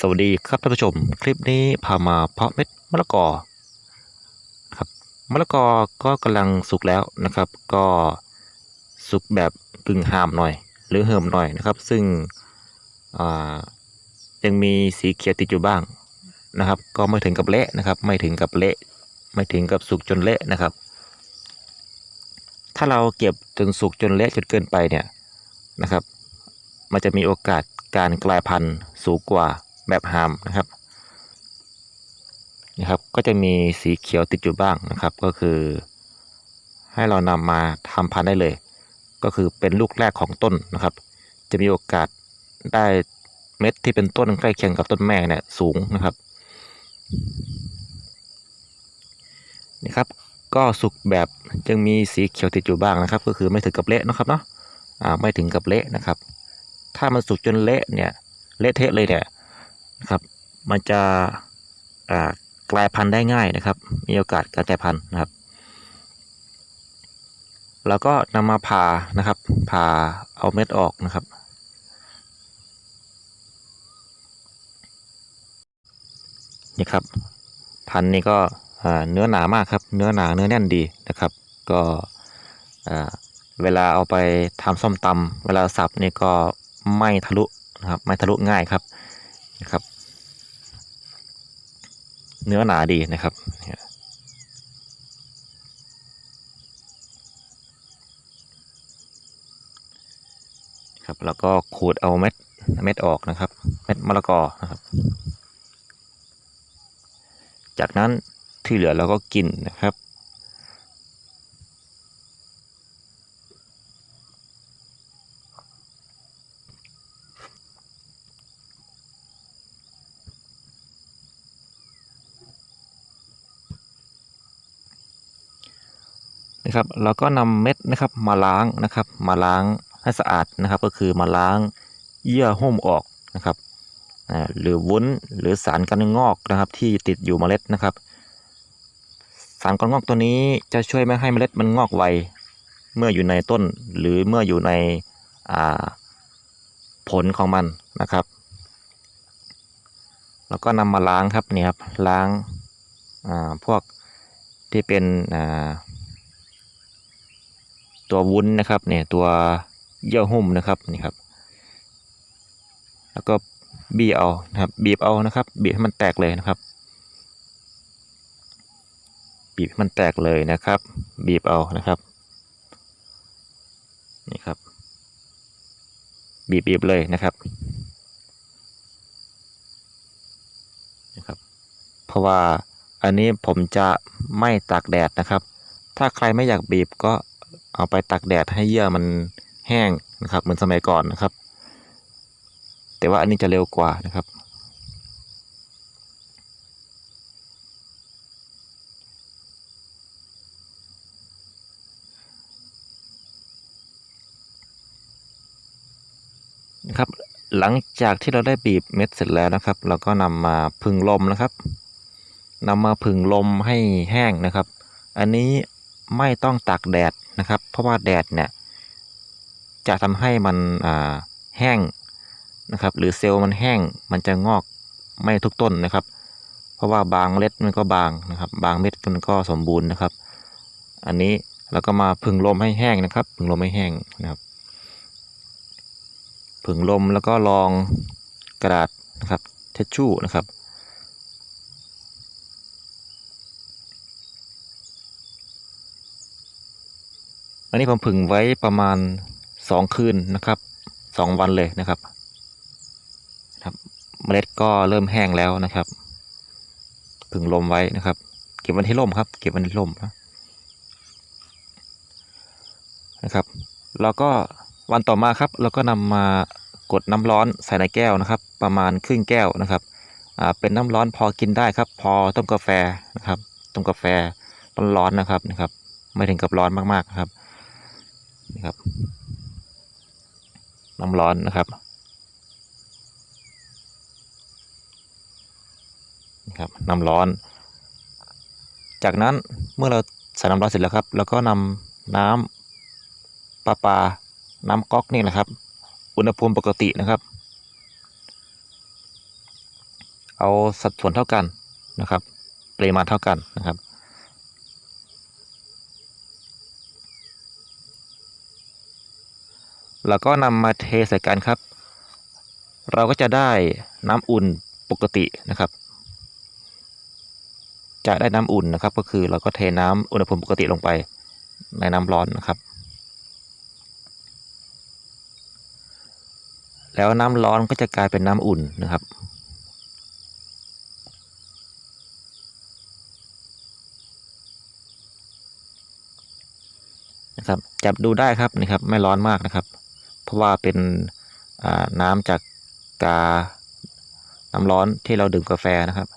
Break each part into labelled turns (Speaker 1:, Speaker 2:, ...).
Speaker 1: สวัสดีครับท่านผู้ชม คลิปนี้พามาเพาะเม็ดมะละกอครับมะละกอก็กำลังสุกแล้วนะครับ ก็สุกแบบกึ่งหามหน่อย หรือเหิมหน่อยนะครับ ซึ่งยังมีสีเขียวติดอยู่บ้างนะครับ ก็ไม่ถึงกับเละนะครับ ไม่ถึงกับเละไม่ถึงกับสุกจนเละนะครับ ถ้าเราเก็บจนสุกจนเละจนเกินไปเนี่ยนะครับ มันจะมีโอกาสการกลายพันธุ์สูงกว่า แบบหามนะครับนะครับ ก็จะมีสีเขียวติดอยู่บ้างนะครับ ก็คือ ให้เรานำมาทำพันธุ์ได้เลย ก็คือเป็นลูกแรกของต้นนะครับ จะมีโอกาสได้เม็ดที่เป็นต้นใกล้เคียงกับต้นแม่เนี่ยสูงนะครับนี่ครับก็สุกแบบยังมีสีเขียวติดอยู่บ้างนะครับ ก็คือไม่ถึงกับเละนะครับเนาะอ่าไม่ถึงกับเละนะครับ ถ้ามันสุกจนเละเนี่ยเละเทะเลยเนี่ย ครับ มันจะกลายพันธุ์ได้ง่ายนะครับ มีโอกาสการกลายพันธุ์นะครับ แล้วก็นำมาผ่านะครับผ่าเอาเม็ดออกนะครับ นี่ครับ พันธุ์นี้ก็เนื้อหนามากครับ เนื้อหนาเนื้อแน่นดีนะครับ ก็เวลาเอาไปทำส้มตำเวลาสับนี่ก็ไม่ทะลุนะครับ ไม่ทะลุง่ายครับ นะครับ เนื้อหนาดีนะครับครับแล้วก็ขูดเอาเม็ดเม็ดออกนะครับ เม็ดมะละกอนะครับ จากนั้นที่เหลือเราก็กินนะครับ นะครับเราก็นำเม็ดนะครับมาล้างนะครับ มาล้างให้สะอาดนะครับ ก็คือมาล้างเยื่อหุ้มออกนะครับหรือวุ้นหรือสารกันงอกนะครับ ที่ติดอยู่เมล็ดนะครับ สารกันงอกตัวนี้จะช่วยไม่ให้เมล็ดมันงอกไวเมื่ออยู่ในต้นหรือเมื่ออยู่ในผลของมันนะครับ แล้วก็นำมาล้างครับเนี่ยครับล้างพวกที่เป็น ตัววุ้นนะครับเนี่ยตัวเยื่อหุ้มนะครับนี่ครับ แล้วก็บีบเอานะครับ บีบเอานะครับบีบให้มันแตกเลยนะครับ บีบให้มันแตกเลยนะครับ บีบเอานะครับนี่ครับ บีบบีบเลยนะครับนะครับ เพราะว่าอันนี้ผมจะไม่ตากแดดนะครับ ถ้าใครไม่อยากบีบก็ เอาไปตากแดดให้เยื่อมันแห้งนะครับ เหมือนสมัยก่อนนะครับ แต่ว่าอันนี้จะเร็วกว่านะครับ นะครับ หลังจากที่เราได้บีบเม็ดเสร็จแล้วนะครับ เราก็นำมาพึ่งลมนะครับนำมาพึ่งลมให้แห้งนะครับ อันนี้ไม่ต้องตากแดด นะครับ เพราะว่าแดดเนี่ยจะทำให้มันแห้งนะครับ หรือเซลล์มันแห้งมันจะงอกไม่ทุกต้นนะครับ เพราะว่าบางเมล็ดมันก็บางนะครับ บางเม็ดมันก็สมบูรณ์นะครับ อันนี้เราก็มาพึ่งลมให้แห้งนะครับ พึ่งลมให้แห้งนะครับผึ่งลมแล้วก็รองกระดาษนะครับเทชชู่นะครับ อันนี้ผมผึ่งไว้ประมาณสองคืนนะครับสองวันเลยนะครับครับ เมล็ดก็เริ่มแห้งแล้วนะครับผึ่งลมไว้นะครับ เก็บไว้ที่ร่มครับ เก็บไว้ที่ร่มนะนะครับแล้วก็วันต่อมาครับ เราก็นำมากดน้ำร้อนใส่ในแก้วนะครับ ประมาณครึ่งแก้วนะครับอ่าเป็นน้ำร้อนพอกินได้ครับ พอต้มกาแฟนะครับ ต้มกาแฟร้อนๆนะครับนะครับ ไม่ถึงกับร้อนมากๆครับ นี่ครับน้ำร้อนนะครับนี่ครับน้ำร้อน จากนั้นเมื่อเราใส่น้ำร้อนเสร็จแล้วครับเราก็นำน้ำปลาปลาน้ำก๊อกนี่แหละครับ อุณหภูมิปกตินะครับ เอาสัดส่วนเท่ากันนะครับปริมาณเท่ากันนะครับ แล้วก็นำมาเทใส่กันครับ เราก็จะได้น้ำอุ่นปกตินะครับ จะได้น้ำอุ่นนะครับ ก็คือเราก็เทน้ำอุณหภูมิปกติลงไปในน้ำร้อนนะครับ แล้วน้ำร้อนก็จะกลายเป็นน้ำอุ่นนะครับนะครับจับดูได้ครับนี่ครับไม่ร้อนมากนะครับ เพราะว่าเป็นน้ำจากกาน้ำร้อนที่เราดื่มกาแฟนะครับ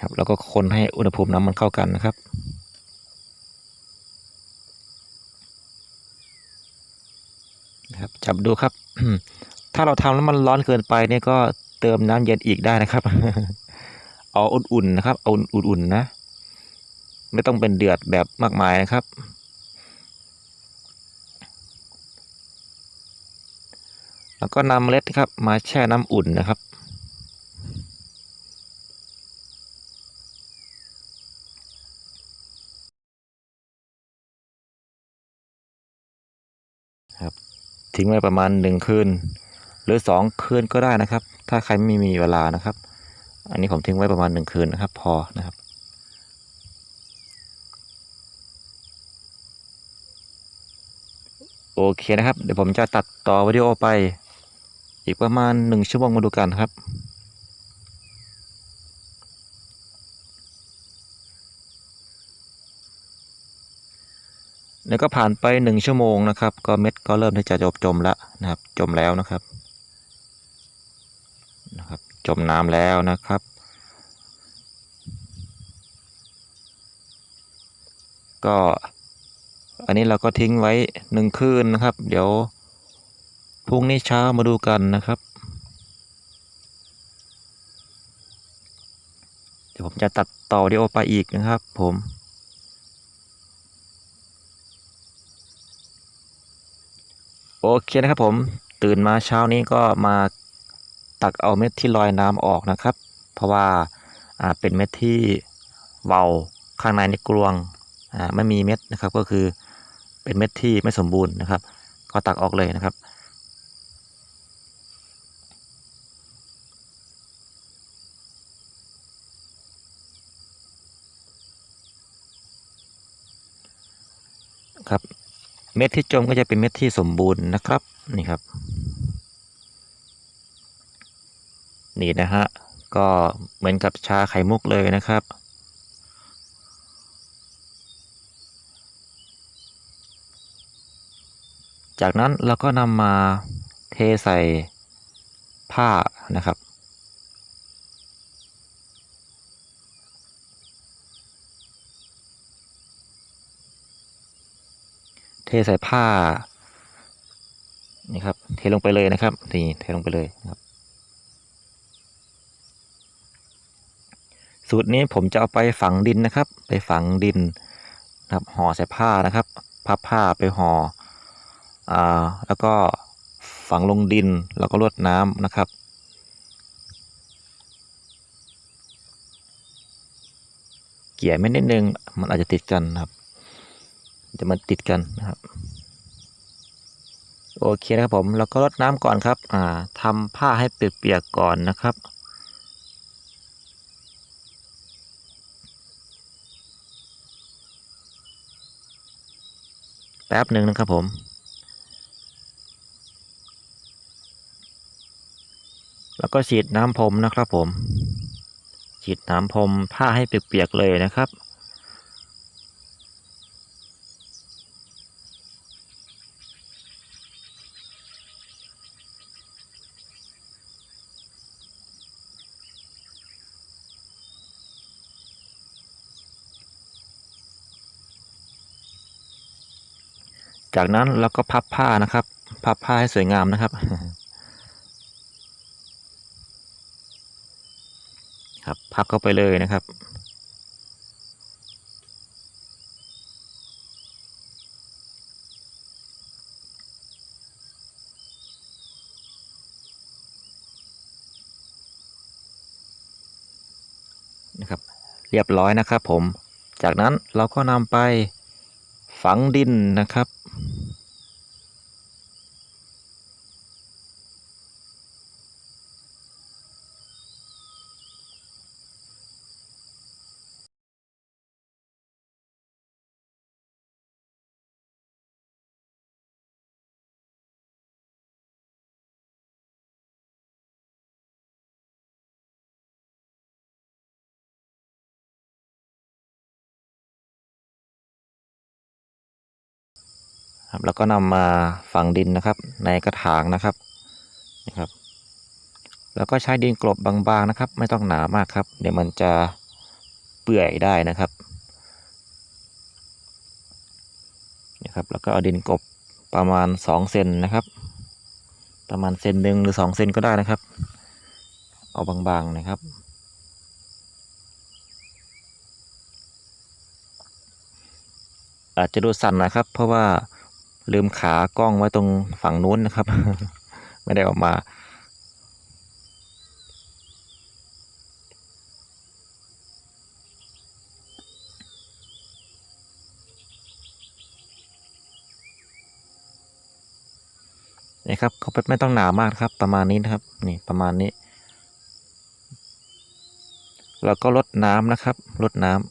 Speaker 1: ครับแล้วก็คนให้อุณหภูมิน้ำมันเข้ากันนะครับนะครับจับดูครับ ถ้าเราทำแล้วมันร้อนเกินไปเนี่ยก็เติมน้ำเย็นอีกได้นะครับ เอาอุ่นๆนะครับเอาอุ่นๆนะ ไม่ต้องเป็นเดือดแบบมากมายนะครับ แล้วก็นำเมล็ดครับ มาแช่น้ำอุ่นนะครับครับทิ้งไว้ประมาณหนึ่งคืน หรือสองคืนก็ได้นะครับ ถ้าใครไม่มีเวลานะครับ อันนี้ผมทิ้งไว้ประมาณหนึ่งคืนนะครับ พอนะครับโอเคนะครับ เดี๋ยวผมจะตัดต่อวิดีโอไป อีกประมาณหนึ่งชั่วโมงมาดูกันครับแล้วก็ผ่านไปหนึ่งชั่วโมงนะครับ ก็เม็ดก็เริ่มที่จะจมจมแล้วนะครับ จมแล้วนะครับ จมน้ำแล้วนะครับ ก็อันนี้เราก็ทิ้งไว้หนึ่งคืนนะครับ เดี๋ยวพรุ่งนี้เช้ามาดูกันนะครับ เดี๋ยวผมจะตัดต่อวิดีโอไปอีกนะครับ ผมโอเคนะครับผมตื่นมาเช้านี้ก็มา ตักเอาเม็ดที่ลอยน้ำออกนะครับ เพราะว่าเป็นเม็ดที่เบาข้างในในกลวงไม่มีเม็ดนะครับ ก็คือเป็นเม็ดที่ไม่สมบูรณ์นะครับ ก็ตักออกเลยนะครับ ครับ เม็ดที่จมก็จะเป็นเม็ดที่สมบูรณ์นะครับนี่ครับ นี่นะฮะ ก็เหมือนกับชาไข่มุกเลยนะครับ จากนั้นเราก็นำมาเทใส่ผ้านะครับ เทใส่ผ้านี่ครับ เทลงไปเลยนะครับ นี่เทลงไปเลยครับ สูตรนี้ผมจะเอาไปฝังดินนะครับ ไปฝังดินนะครับห่อใส่ผ้านะครับพับผ้าไปห่ออ่าแล้วก็ฝังลงดินแล้วก็รดน้ำนะครับ เกี่ยไม่นิดนึงมันอาจจะติดกันครับ จะมันติดกันนะครับ โอเคนะครับผมแล้วก็รดน้ำก่อนครับอ่าทำผ้าให้เปียกๆก่อนนะครับ ป๊บหนึ่งนะครับผมแล้วก็ฉีดน้ำพรมนะครับผม ฉีดน้ำพรมผ้าให้เปียกๆเลยนะครับ จากนั้นเราก็พับผ้านะครับ พับผ้าให้สวยงามนะครับ ครับ พับเข้าไปเลยนะครับนะครับ เรียบร้อยนะครับผม จากนั้นเราก็นำไปฝังดินนะครับ ครับแล้วก็นำมาฝังดินนะครับ ในกระถางนะครับนะครับ แล้วก็ใช้ดินกลบบางๆนะครับ ไม่ต้องหนามากครับ เดี๋ยวมันจะเปื่อยได้นะครับนะครับ แล้วก็เอาดินกลบประมาณ2เซนนะครับ ประมาณเซนหนึ่งหรือ2เซนก็ได้นะครับ เอาบางๆนะครับอาจจะดูสั่นนะครับ เพราะว่า ลืมขากล้องไว้ตรงฝั่งนู้นนะครับ ไม่ได้ออกมา นี่ครับเขาไม่ต้องหนามากครับ ประมาณนี้นะครับ นี่ประมาณนี้ แล้วก็ลดน้ำนะครับลดน้ำ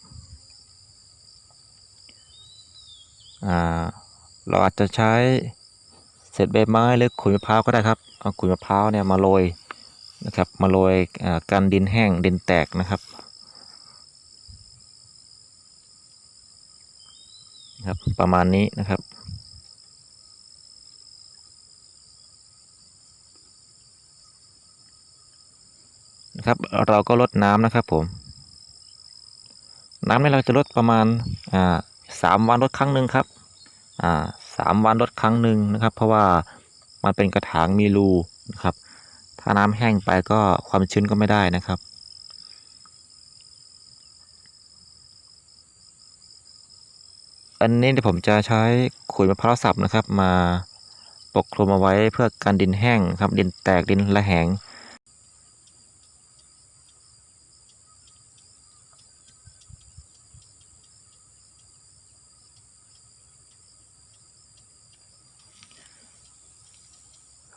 Speaker 1: อ่า เราอาจจะใช้เศษใบไม้หรือขุยมะพร้าวก็ได้ครับเอาขุยมะพร้าวเนี่ยมาโรยนะครับมาโรยกันดินแห้งดินแตกนะครับครับประมาณนี้นะครับ นะครับ เราก็ลดน้ำนะครับผม น้ำนี่เราจะลดประมาณอ่าสามวันลดครั้งหนึ่งครับ สามวันลดครั้งหนึ่งนะครับ เพราะว่ามันเป็นกระถางมีรูนะครับ ถ้าน้ำแห้งไปก็ความชื้นก็ไม่ได้นะครับ อันนี้เดี๋ยวผมจะใช้ขุยมะพร้าวสับนะครับ มาปกคลุมเอาไว้เพื่อกันดินแห้งครับ ดินแตกดินระแหง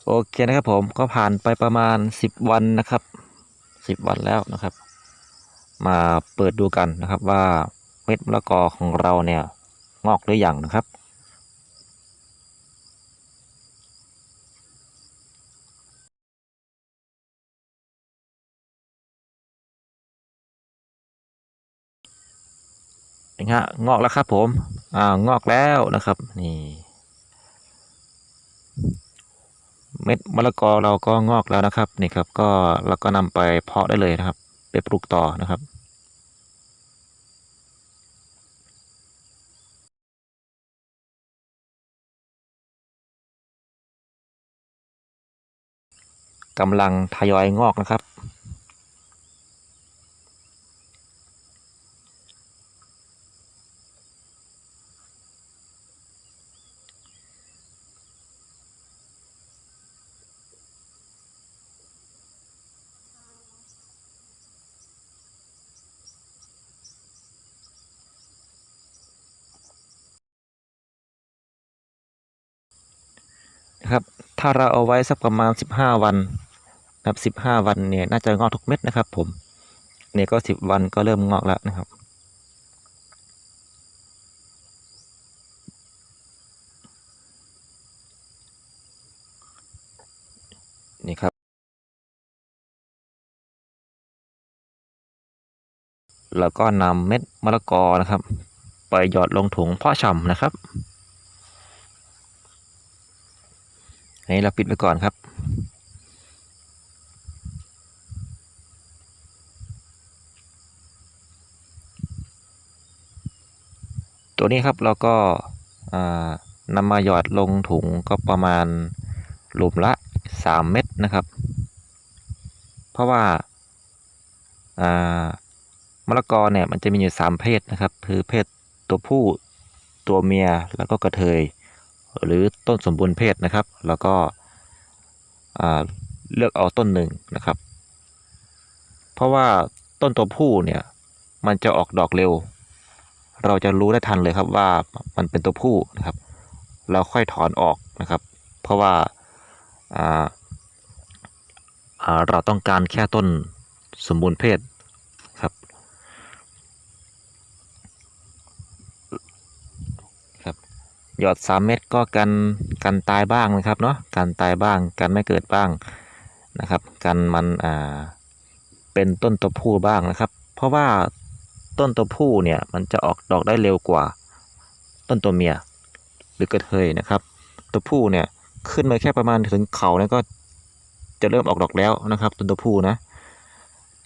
Speaker 1: โอเคนะครับผมก็ผ่านไปประมาณ 10 วันนะครับ 10 วันแล้วนะครับ มาเปิดดูกันนะครับว่าเม็ดมะละกอของเราเนี่ยงอกหรือยังนะครับ นี่ฮะงอกแล้วครับผม อ่างอกแล้วนะครับ นี่ เม็ดมะละกอเราก็งอกแล้วนะครับนี่ครับก็เราก็นำไปเพาะได้เลยนะครับ ไปปลูกต่อนะครับกำลังทยอยงอกนะครับ ถ้าเราเอาไว้สักประมาณ 15 วันนะครับ15 วันเนี่ยน่าจะงอกทุกเม็ดนะครับ ผมเนี่ยก็ 10 วันก็เริ่มงอกแล้วนะครับ นี่ครับ แล้วก็นำเม็ดมะละกอนะครับ ไปหยอดลงถุงเพาะชำนะครับ อันนี้เราปิดไว้ก่อนครับ ตัวนี้ครับเราก็อ่านำมาหยอดลงถุงก็ประมาณหลุมละ 3 เม็ดนะครับ เพราะว่าอ่ามะละกอเนี่ยมันจะมีอยู่ 3 เพศนะครับ คือเพศตัวผู้ตัวเมียแล้วก็กระเทย หรือต้นสมบูรณ์เพศนะครับ แล้วก็เลือกเอาต้นหนึ่งนะครับ เพราะว่าต้นตัวผู้เนี่ยมันจะออกดอกเร็ว เราจะรู้ได้ทันเลยครับว่ามันเป็นตัวผู้นะครับ เราค่อยถอนออกนะครับ เพราะว่า,าาเราต้องการแค่ต้นสมบูรณ์เพศครับครับ หยอดสามเม็ดก็กันกันตายบ้างนะครับเนาะกันตายบ้างกันไม่เกิดบ้างนะครับ กันมันอ่าเป็นต้นตัวผู้บ้างนะครับ เพราะว่าต้นตัวผู้เนี่ยมันจะออกดอกได้เร็วกว่า ต้นตัวเมีย หรือกระเทยนะครับ ตัวผู้เนี่ยขึ้นมาแค่ประมาณถึงเขาเนี่ยก็จะเริ่มออกดอกแล้วนะครับ ต้นตัวผู้นะ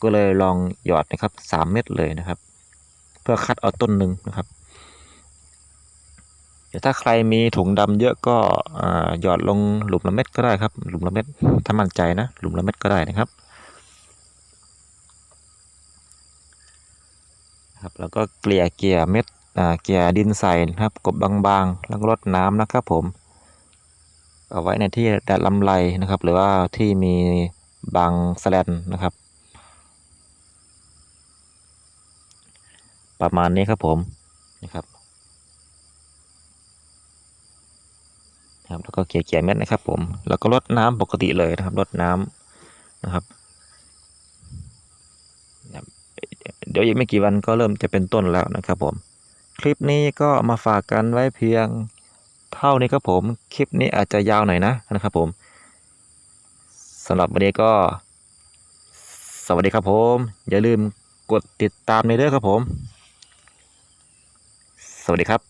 Speaker 1: ก็เลยลองหยอดนะครับสามเม็ดเลยนะครับ เพื่อคัดเอาต้นหนึ่งนะครับ ถ้าใครมีถุงดำเยอะก็หยอดลงหลุมละเม็ดก็ได้ครับ หลุมละเม็ดถ้ามั่นใจนะ หลุมละเม็ดก็ได้นะครับครับแล้วก็เกลี่ยเกลี่ยเม็ดเกลี่ยดินใส่นะครับ กบบางๆแล้วก็รดน้ำนะครับผม เอาไว้ในที่แดดลำไรนะครับ หรือว่าที่มีบางแสแลนนะครับ ประมาณนี้ครับผมนะครับ ครับแล้วก็เกลี่ยเม็ดนะครับผมแล้วก็รดน้ำปกติเลยนะครับรดน้ำนะครับนะครับ เดี๋ยวอีกไม่กี่วันก็เริ่มจะเป็นต้นแล้วนะครับผม คลิปนี้ก็มาฝากกันไว้เพียงเท่านี้ครับผมคลิปนี้อาจจะยาวหน่อยนะนะครับผมสำหรับวันนี้ก็ สวัสดีครับผม อย่าลืมกดติดตามในเด้อครับผม สวัสดีครับ